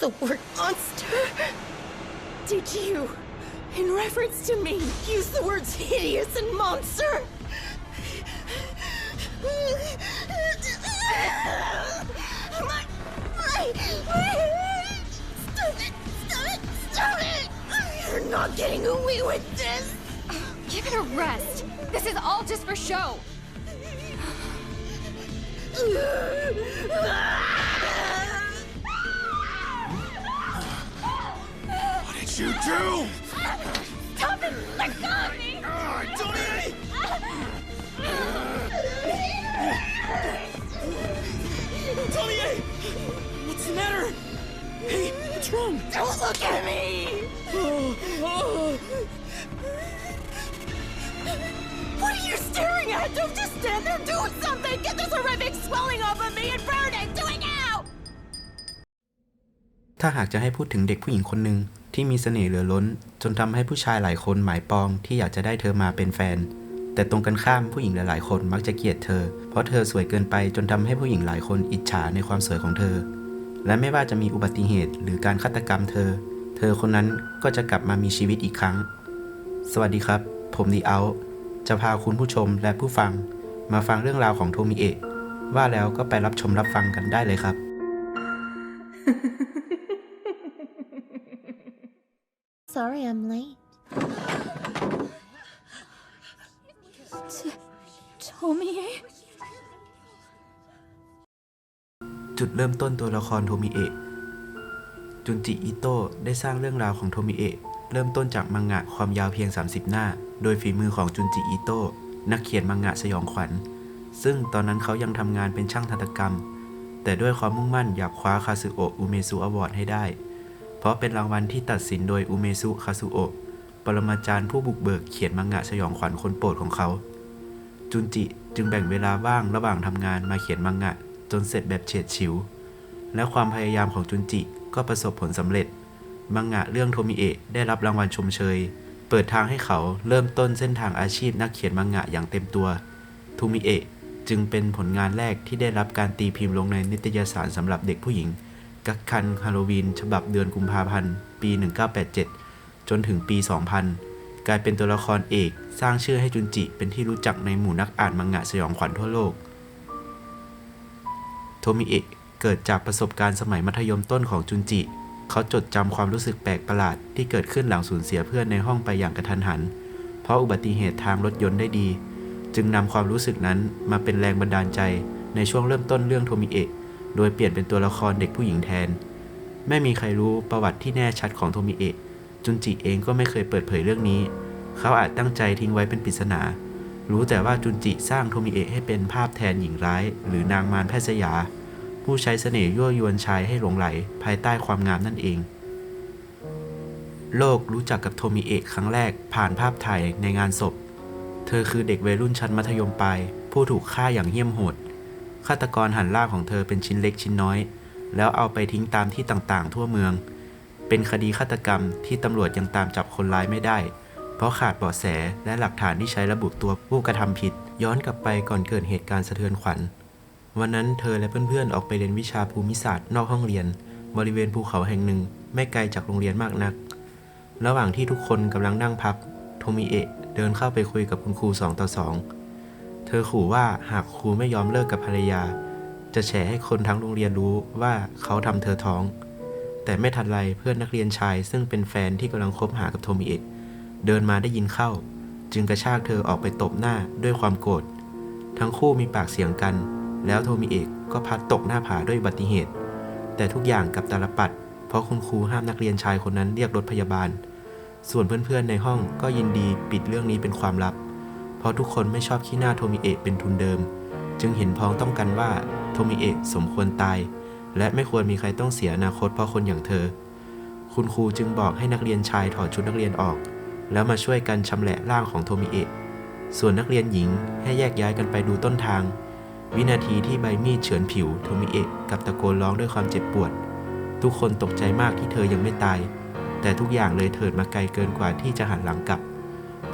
the word monster? Did you, in reference to me, use the words hideous and monster? My, my, my, stop it, stop it, stop it! You're not getting away with this! Give it a rest. This is all just for show. What did you do? Stop it! Let go of me! Ah, Tony! Tony! What's the matter? Hey, what's wrong? Don't look at me! What are you staring at? Don't just stand there, do something! Get this horrific swelling off of me and burn it! Do it now! ถ้าหากจะให้พูดถึงเด็กผู้หญิงคนหนึ่ง ที่มีเสน่ห์เหลือล้น จนทำให้ผู้ชายหลายคนหมายปองที่อยากจะได้เธอมาเป็นแฟน แต่ตรงกันข้ามผู้หญิงหลายๆคนมักจะเกลียดเธอ เพราะเธอสวยเกินไปจนทำให้ผู้หญิงหลายคนอิจฉาในความสวยของเธอ และไม่ว่าจะมีอุบัติเหตุหรือการฆาตกรรมเธอ เธอคนนั้นก็จะกลับมามีชีวิตอีกครั้ง สวัสดีครับ ผมดีเอาจะพาคุณผู้ชมและผู้ฟัง มาฟังเรื่องราวของโทมิเอะว่าแล้วก็ไปรับชมรับฟังกันได้เลยครับ Sorry I'm late. Tomie? จุดเริ่มต้นตัวละครโทมิเอะ จุนจิอิโตะได้สร้างเรื่องราวของโทมิเอะ เริ่มต้นจากมังงะความยาวเพียง 30 หน้า โดยฝีมือของจุนจิอิโตะนักเขียนมังงะสยองขวัญ ซึ่งตอนนั้นเขายังทำงานเป็นช่างทันตกรรม แต่ด้วยความมุ่งมั่นอยากคว้าคาซึโอะอุเมซุอวอร์ดให้ได้ เพราะเป็นรางวัลที่ตัดสินโดยอุเมซุคาซุโอะปรมาจารย์ผู้บุกเบิกเขียนมังงะสยองขวัญคนโปรดของเขา จุนจิจึงแบ่งเวลาว่างระหว่างทำงานมาเขียนมังงะ จนเสร็จแบบเฉียดฉิว และความพยายามของจุนจิก็ประสบผลสำเร็จ มังงะเรื่องโทมิเอะได้รับรางวัลชมเชย เปิดทางให้เขาเริ่มต้นเส้นทางอาชีพนักเขียนมังงะอย่างเต็มตัวโทมิเอะจึงเป็นผลงานแรกที่ได้รับการตีพิมพ์ลงในนิตยสารสำหรับเด็กผู้หญิง กักคันฮาโลวีนฉบับเดือนกุมภาพันธ์ปี 1987 จนถึงปี 2000 กลายเป็นตัวละครเอกสร้างชื่อให้จุนจิเป็นที่รู้จักในหมู่นักอ่านมังงะสยองขวัญทั่วโลก โทมิเอะเกิดจากประสบการณ์สมัยมัธยมต้นของจุนจิ เขาจดจำความรู้สึกแปลกประหลาดที่เกิดขึ้นหลังสูญเสียเพื่อนในห้องไปอย่างกระทันหัน เพราะอุบัติเหตุทางรถยนต์ได้ดี จึงนำความรู้สึกนั้นมาเป็นแรงบันดาลใจในช่วงเริ่มต้นเรื่องโทมิเอะ โดยเปลี่ยนเป็นตัวละครเด็กผู้หญิงแทน ไม่มีใครรู้ประวัติที่แน่ชัดของโทมิเอะจุนจิเองก็ไม่เคยเปิดเผยเรื่องนี้ เขาอาจตั้งใจทิ้งไว้เป็นปริศนา รู้แต่ว่าจุนจิสร้างโทมิเอะให้เป็นภาพแทนหญิงร้าย หรือนางมารแพทย์สยา ผู้ใช้เสน่ห์ยั่วยวนชายให้หลงไหล ภายใต้ความงามนั่นเอง โลกรู้จักกับโทมิเอะครั้งแรกผ่านภาพถ่ายในงานศพ เธอคือเด็กวัยรุ่นชั้นมัธยมปลายผู้ถูกฆ่าอย่างเหี้ยมโหด ฆาตกรหั่นร่างของเธอเป็นชิ้นเล็กชิ้นน้อย แล้วเอาไปทิ้งตามที่ต่างๆ ทั่วเมือง เป็นคดีฆาตกรรมที่ตำรวจยังตามจับคนร้ายไม่ได้ เพราะขาดเบาะแสและหลักฐานที่ใช้ระบุตัวผู้กระทำผิด ย้อนกลับไปก่อนเกิดเหตุการณ์สะเทือนขวัญ วันนั้นเธอและเพื่อนๆออกไปเรียนวิชาภูมิศาสตร์นอกห้องเรียน บริเวณภูเขาแห่งหนึ่ง ไม่ไกลจากโรงเรียนมากนัก ระหว่างที่ทุกคนกำลังนั่งพักโทมิเอะเดินเข้าไปคุยกับคุณครูสองต่อสอง เธอขู่ว่าหากครูไม่ยอมเลิกกับภรรยา จะแฉให้คนทั้งโรงเรียนรู้ว่าเขาทำเธอท้อง แต่ไม่ทันไรเพื่อนนักเรียนชาย ซึ่งเป็นแฟนที่กำลังคบหากับโทมิเอะเดินมาได้ยินเข้า จึงกระชากเธอออกไปตบหน้าด้วยความโกรธทั้งคู่มีปากเสียงกัน แล้วโทมิเอะก็พัดตกหน้าผาด้วยอุบัติเหตุ แต่ทุกอย่างกับตาลปัด เพราะคุณครูห้ามนักเรียนชายคนนั้นเรียกรถพยาบาล ส่วนเพื่อนๆในห้องก็ยินดีปิดเรื่องนี้เป็นความลับ เพราะทุกคนไม่ชอบขี้หน้าโทมิเอะเป็นทุนเดิม จึงเห็นพ้องต้องกันว่าโทมิเอะสมควรตาย และไม่ควรมีใครต้องเสียอนาคตเพราะคนอย่างเธอ คุณครูจึงบอกให้นักเรียนชายถอดชุดนักเรียนออก แล้วมาช่วยกันชำแหละร่างของโทมิเอะส่วนนักเรียนหญิงให้แยกย้ายกันไปดูต้นทาง วินาทีที่ใบมีดเฉือนผิวโทมิเอะกับตะโกนร้องด้วยความเจ็บปวด ทุกคนตกใจมากที่เธอยังไม่ตาย แต่ทุกอย่างเลยเถิดมาไกลเกินกว่าที่จะหันหลังกลับ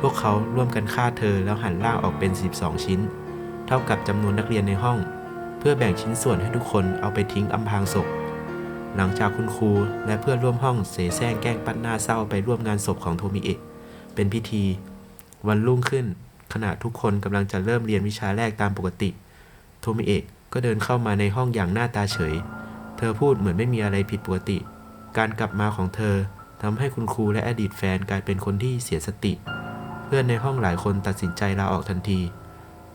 พวกเขาร่วมกันฆ่าเธอแล้วหั่นร่างออกเป็น 12 ชิ้น เท่ากับจำนวนนักเรียนในห้อง เพื่อแบ่งชิ้นส่วนให้ทุกคนเอาไปทิ้งอำพรางศพ หลังจากคุณครูและเพื่อนร่วมห้องเสแสร้งแกล้งปั้นหน้าเศร้าไปร่วมงานศพของโทมิเอะเป็นพิธี วันรุ่งขึ้น ขณะทุกคนกำลังจะเริ่มเรียนวิชาแรกตามปกติ โทมิเอะก็เดินเข้ามาในห้องอย่างหน้าตาเฉย เธอพูดเหมือนไม่มีอะไรผิดปกติ การกลับมาของเธอทำให้คุณครูและอดีตแฟนกลายเป็นคนที่เสียสติ เพื่อนในห้องหลายคนตัดสินใจลาออกทันที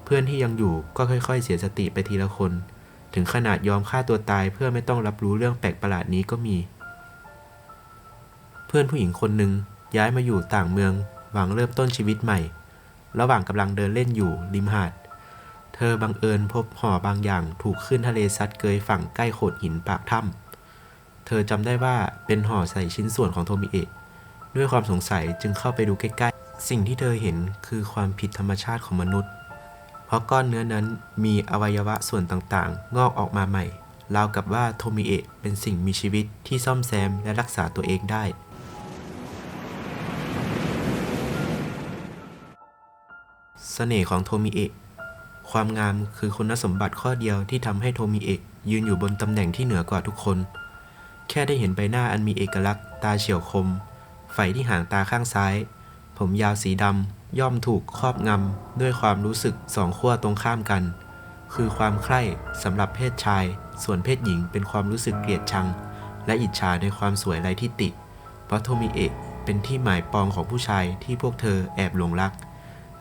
เพื่อนที่ยังอยู่ก็ค่อยๆ เสียสติไปทีละคน ถึงขนาดยอมฆ่าตัวตายเพื่อไม่ต้องรับรู้เรื่องแปลกประหลาดนี้ก็มี เพื่อนผู้หญิงคนหนึ่งย้ายมาอยู่ต่างเมืองหวังเริ่มต้นชีวิตใหม่ ระหว่างกำลังเดินเล่นอยู่ริมหาด เธอบังเอิญพบห่อบางอย่างถูกขึ้นทะเลซัดเกยฝั่งใกล้โขดหินปากถ้ำเธอจำได้ว่าเป็นห่อใส่ชิ้นส่วนของโทมิเอะด้วยความสงสัยจึงเข้าไปดูใกล้ๆ สิ่งที่เธอเห็นคือความผิดธรรมชาติของมนุษย์ เพราะก้อนเนื้อนั้นมีอวัยวะส่วนต่างๆ งอกออกมาใหม่ราวกับว่าโทมิเอะเป็นสิ่งมีชีวิตที่ซ่อมแซมและรักษาตัวเองได้ เสน่ห์ของโทมิเอะความงามคือคุณสมบัติข้อเดียวที่ทำให้โทมิเอะยืนอยู่บนตำแหน่งที่เหนือกว่าทุกคน แค่ได้เห็นใบหน้าอันมีเอกลักษณ์ ตาเฉียวคมไฟที่หางตาข้างซ้าย ผมยาวสีดำย่อมถูกครอบงำด้วยความรู้สึกสองขั้วตรงข้ามกัน คือความใคร่สำหรับเพศชาย ส่วนเพศหญิงเป็นความรู้สึกเกลียดชัง และอิจฉาในความสวยไร้ที่ติเพราะโทมิเอะเป็นที่หมายปองของผู้ชายที่พวกเธอแอบหลงรัก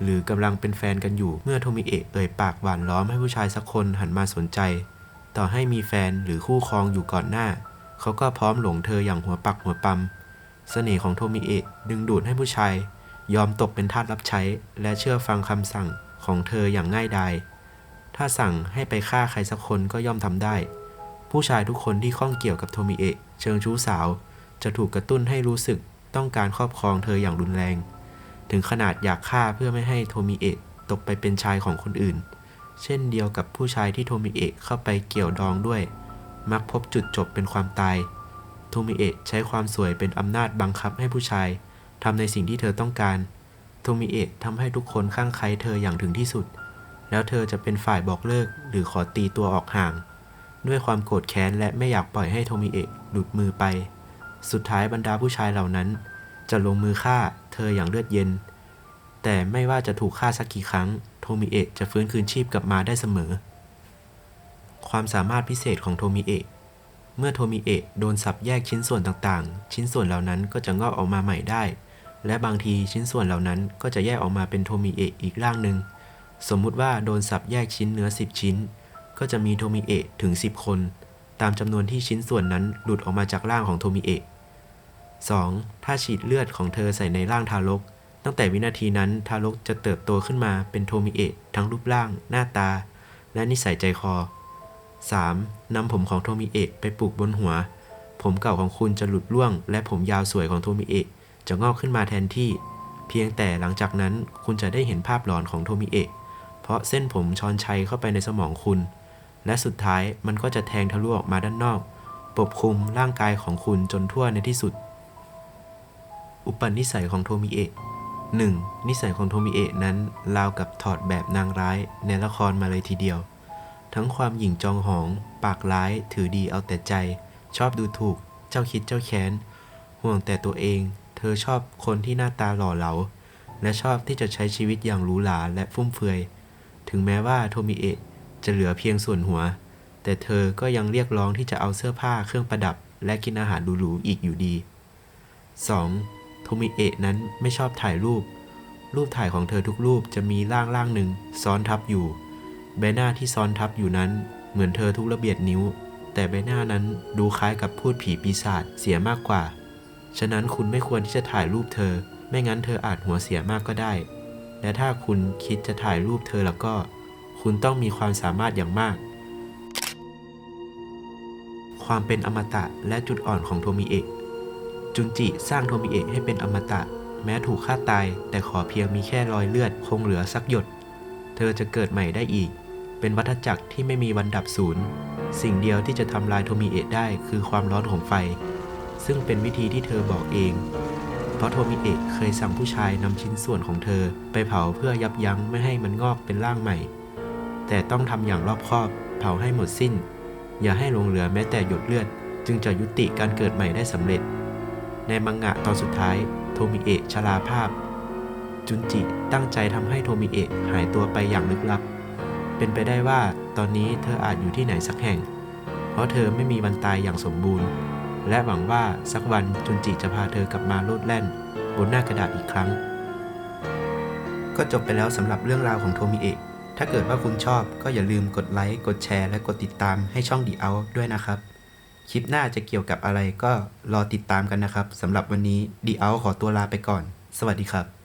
หรือกำลังเป็นแฟนกันอยู่เมื่อโทมิเอะเอ่ยปากหวานล้อมให้ผู้ชายสักคนหันมาสนใจ ต่อให้มีแฟนหรือคู่ครองอยู่ก่อนหน้า เขาก็พร้อมหลงเธออย่างหัวปักหัวปั๊มเสน่ห์ของโทมิเอะดึงดูดให้ผู้ชาย ยอมตกเป็นทาสรับใช้และเชื่อฟังคำสั่งของเธออย่างง่ายดาย ถ้าสั่งให้ไปฆ่าใครสักคนก็ย่อมทำได้ ผู้ชายทุกคนที่ข้องเกี่ยวกับโทมิเอะเชิงชู้สาว จะถูกกระตุ้นให้รู้สึกต้องการครอบครองเธออย่างรุนแรง ถึงขนาดอยากฆ่าเพื่อไม่ให้โทมิเอะตกไปเป็นชายของคนอื่น เช่นเดียวกับผู้ชายที่โทมิเอะเข้าไปเกี่ยวดองด้วย มักพบจุดจบเป็นความตาย โทมิเอะใช้ความสวยเป็นอำนาจบังคับให้ผู้ชาย ทำในสิ่งที่เธอต้องการ โทมิเอะทำให้ทุกคนข้างใครเธออย่างถึงที่สุด แล้วเธอจะเป็นฝ่ายบอกเลิกหรือขอตีตัวออกห่าง ด้วยความโกรธแค้นและไม่อยากปล่อยให้โทมิเอะหลุดมือไป สุดท้ายบรรดาผู้ชายเหล่านั้น จะลงมือฆ่าเธออย่างเลือดเย็น แต่ไม่ว่าจะถูกฆ่าสักกี่ครั้ง โทมิเอะจะฟื้นคืนชีพกลับมาได้เสมอ ความสามารถพิเศษของโทมิเอะเมื่อโทมิเอะโดนสับแยกชิ้นส่วนต่างๆ ชิ้นส่วนเหล่านั้นก็จะงอกออกมาใหม่ได้ และบางทีชิ้นส่วนเหล่านั้นก็จะแยกออกมาเป็นโทมิเอะอีกร่างหนึ่ง สมมุติว่าโดนสับแยกชิ้นเนื้อ 10 ชิ้น ก็จะมีโทมิเอะถึง 10 คน ตามจำนวนที่ชิ้นส่วนนั้นหลุดออกมาจากร่างของโทมิเอะ 2. ถ้าฉีดเลือดของเธอใส่ในร่างทารก ตั้งแต่วินาทีนั้นทารกจะเติบโตขึ้นมาเป็นโทมิเอะทั้งรูปร่าง หน้าตา และนิสัยใจคอ 3. นำผมของโทมิเอะไปปลูกบนหัว ผมเก่าของคุณจะหลุดร่วง และผมยาวสวยของโทมิเอะ จะงอกขึ้นมาแทนที่ เพียงแต่หลังจากนั้นคุณจะได้เห็นภาพหลอนของโทมิเอะเพราะเส้นผมช้อนชัยเข้าไปในสมองคุณ และสุดท้ายมันก็จะแทงทะลุออกมาด้านนอก ปกคลุมร่างกายของคุณจนทั่วในที่สุด อุปนิสัยของโทมิเอะ 1. นิสัยของโทมิเอะนั้นราวกับถอดแบบนางร้ายในละครมาเลยทีเดียว ทั้งความหยิ่งจองหอง ปากร้ายถือดีเอาแต่ใจ ชอบดูถูก เจ้าคิดเจ้าแค้น ห่วงแต่ตัวเอง เธอชอบคนที่หน้าตาหล่อเหลา และชอบที่จะใช้ชีวิตอย่างหรูหราและฟุ่มเฟือย ถึงแม้ว่าโทมิเอะจะเหลือเพียงส่วนหัว แต่เธอก็ยังเรียกร้องที่จะเอาเสื้อผ้าเครื่องประดับ และกินอาหารหรูๆอีกอยู่ดี 2. โทมิเอะนั้นไม่ชอบถ่ายรูป รูปถ่ายของเธอทุกรูปจะมีร่างร่างหนึ่งซ้อนทับอยู่ ใบหน้าที่ซ้อนทับอยู่นั้นเหมือนเธอทุกระเบียดนิ้ว แต่ใบหน้านั้นดูคล้ายกับพูดผีปีศาจเสียมากกว่า ฉะนั้นคุณไม่ควรที่จะถ่ายรูปเธอ ไม่งั้นเธออาจหัวเสียมากก็ได้ และถ้าคุณคิดจะถ่ายรูปเธอแล้วก็ คุณต้องมีความสามารถอย่างมาก ความเป็นอมตะและจุดอ่อนของโทมิเอะจุนจิสร้างโทมิเอะให้เป็นอมตะ แม้ถูกฆ่าตาย แต่ขอเพียงมีแค่รอยเลือดคงเหลือสักหยด เธอจะเกิดใหม่ได้อีก เป็นวัฏจักรที่ไม่มีวันดับสูญสิ่งเดียวที่จะทำลายโทมิเอะได้คือความร้อนของไฟ ซึ่งเป็นวิธีที่เธอบอกเอง เพราะโทมิเอะเคยสั่งผู้ชายนำชิ้นส่วนของเธอไปเผาเพื่อยับยั้งไม่ให้มันงอกเป็นร่างใหม่ แต่ต้องทำอย่างรอบคอบเผาให้หมดสิ้น อย่าให้หลงเหลือแม้แต่หยดเลือดจึงจึงจะยุติการเกิดใหม่ได้สำเร็จ ในมังงะตอนสุดท้ายโทมิเอะชราภาพ จุนจิตั้งใจทำให้โทมิเอะหายตัวไปอย่างลึกลับ เป็นไปได้ว่าตอนนี้เธออาจอยู่ที่ไหนสักแห่ง เพราะเธอไม่มีวันตายอย่างสมบูรณ์ และหวังว่าสักวันจุนจิจะพาเธอกลับมาโลดแล่น บนหน้ากระดาษอีกครั้ง ก็จบไปแล้วสำหรับเรื่องราวของโทมิเอะถ้าเกิดว่าคุณชอบก็อย่าลืมกดไลค์ กดแชร์ และกดติดตามให้ช่องดีเอาด้วยนะครับ คลิปหน้าจะเกี่ยวกับอะไรก็รอติดตามกันนะครับสำหรับวันนี้ดีเอาขอตัวลาไปก่อน สวัสดีครับ